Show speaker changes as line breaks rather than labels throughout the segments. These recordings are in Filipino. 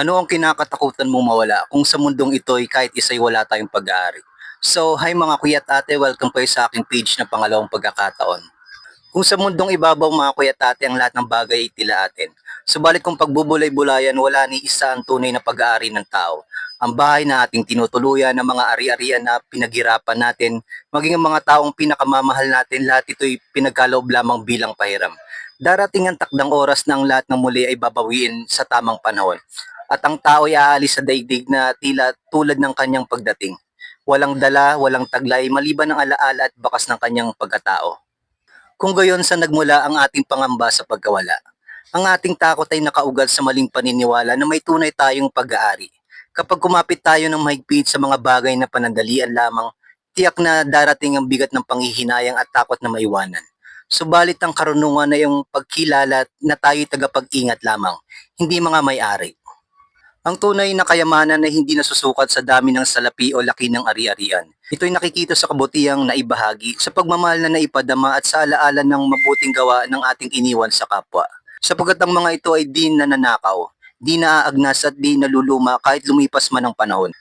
Ano ang kinakatakutan mong mawala kung sa mundong ito'y kahit isa'y wala tayong pag-aari? So, hi mga kuya at ate, welcome kayo sa aking page na pangalawang pagkakataon. Kung sa mundong ibabaw mga kuya at ate ang lahat ng bagay ay tila atin. Subalit kung pagbubulay-bulayan, wala ni isa ang tunay na pag-aari ng tao. Ang bahay na ating tinutuluyan ng mga ari-arian na pinaghirapan natin, maging ang mga taong pinakamamahal natin, lahat ito'y pinagkaloob lamang bilang pahiram. Darating ang takdang oras ang lahat ng muli ay babawiin sa tamang panahon. At ang tao ay aalis sa daigdig na tila tulad ng kanyang pagdating. Walang dala, walang taglay, maliban ng alaala at bakas ng kanyang pagkatao. Kung gayon sa nagmula ang ating pangamba sa pagkawala, ang ating takot ay nakaugal sa maling paniniwala na may tunay tayong pag-aari. Kapag kumapit tayo ng mahigpit sa mga bagay na panandalian lamang, tiyak na darating ang bigat ng panghihinayang at takot na maiwanan. Subalit ang karunungan na yung pagkilala na tayo'y tagapag-ingat lamang, hindi mga may-ari. Ang tunay na kayamanan na hindi nasusukat sa dami ng salapi o laki ng ari-arian. Ito'y nakikita sa kabutihang naibahagi, sa pagmamahal na naipadama at sa alaala ng mabuting gawa ng ating iniwan sa kapwa. Sapagkat ang mga ito ay di nananakaw, di naaagnas at di naluluma kahit lumipas man ang panahon.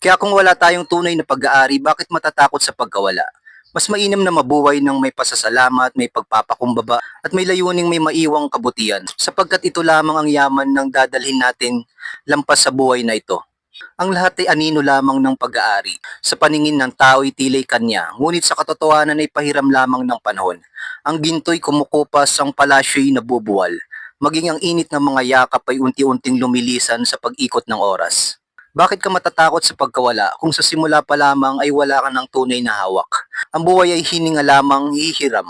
Kaya kung wala tayong tunay na pag-aari, bakit matatakot sa pagkawala? Mas mainam na mabuhay ng may pasasalamat, may pagpapakumbaba, at may layuning may maiwang kabutihan, sapagkat ito lamang ang yaman ng dadalhin natin lampas sa buhay na ito. Ang lahat ay anino lamang ng pag-aari. Sa paningin ng tao ay tilay kanya, ngunit sa katotohanan ay pahiram lamang ng panahon. Ang ginto'y kumukupas, ang palasyo'y nabubuwal. Maging ang init ng mga yakap ay unti-unting lumilisan sa pag-ikot ng oras. Bakit ka matatakot sa pagkawala kung sa simula pa lamang ay wala ka ng tunay na hawak? Ang buhay ay hininga lamang hihiram,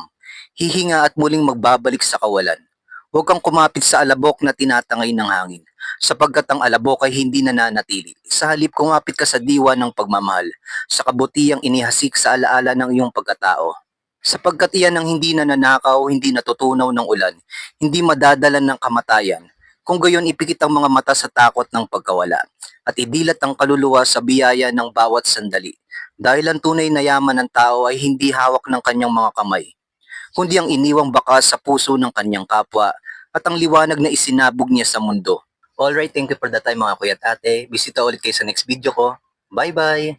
hihinga at muling magbabalik sa kawalan. Huwag kang kumapit sa alabok na tinatangay ng hangin, sapagkat ang alabok ay hindi nananatili. Sa halip kumapit ka sa diwa ng pagmamahal, sa kabutihang inihasik sa alaala ng iyong pagkatao. Sapagkat iyan ang hindi nananakaw, hindi natutunaw ng ulan, hindi madadalan ng kamatayan. Kung gayon ipikit ang mga mata sa takot ng pagkawala at idilat ang kaluluwa sa biyaya ng bawat sandali. Dahil ang tunay na yaman ng tao ay hindi hawak ng kanyang mga kamay, kundi ang iniwang bakas sa puso ng kanyang kapwa at ang liwanag na isinabog niya sa mundo. Alright, thank you for the time mga kuya at ate. Bisita ulit kayo sa next video ko. Bye-bye!